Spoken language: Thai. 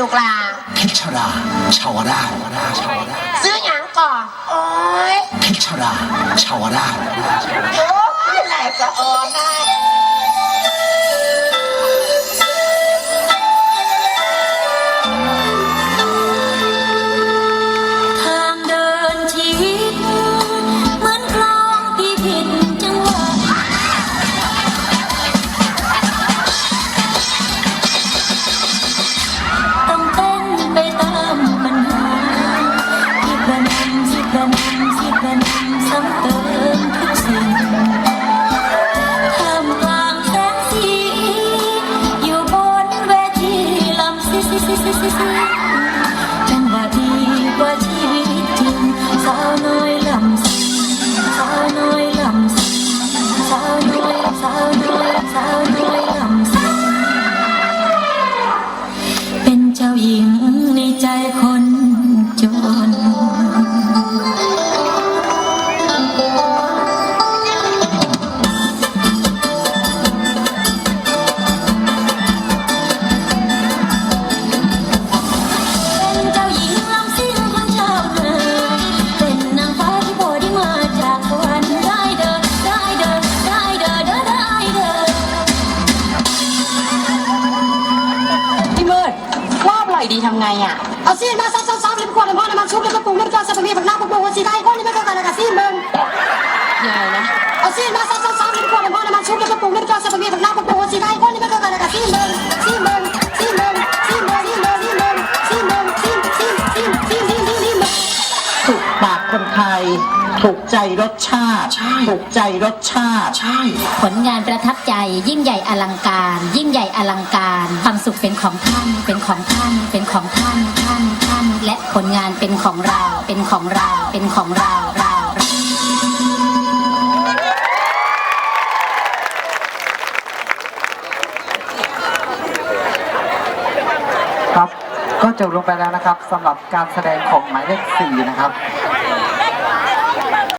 ลูกหลาเพชรราชาวราชาวราชาวราซื้อหยังก่อนโอ้ยเพชรราชาวราชโอ้ยไหลสะออนได้ ที่กระนำที่กระนำซ้ำเติมทุกสิ่งท่ามกลางแสงสีอยู่บนเวทีลำซิซิซิซิซิซิจังหวะดีกว่าชีวิตจริงสาวน้อยลำซิสาวน้อยลำซิสาวน้อยสาวน้อยสาวน้อยลำซิเป็นเจ้าหญิงในใจคน ทำไงอะ เอาซีนมาซับซับซับลิบขวดน้ำพ่อน้ำมันชุบลิบกระปุกลิบจอสับะหมี่ผักน้ำผักบุ้งหัวสีได้ก้อนนี่ไม่เข้ากันเลยกับซีนมึงยังไงนะเอาซีนมาซับซับซับลิบขวดน้ำพ่อน้ำมันชุบลิบกระปุกลิบจอสับะหมี่ผักน้ำผักบุ้งหัวสีได้ก้อนนี่ไม่เข้ากันเลยกับซีนมึงซีนมึงซีนมึงซีนมึงซีนมึงซีนมึงซีนมึงซีนซีนซีนซีนซีนซีนซีนมึงถูกปากคนไทย ถูกใจรสชาติถูกใจรสชาติ ใช่ ผลงานประทับใจ ยิ่งใหญ่อลังการ ยิ่งใหญ่อลังการความสุขเป็นของท่าน เป็นของท่าน เป็นของท่านท่านท่านและผลงานเป็นของเรา เป็นของเรา เป็นของเราเราเราครับ ก็จบลงไปแล้วนะครับสำหรับการแสดงของหมายเลข4นะครับ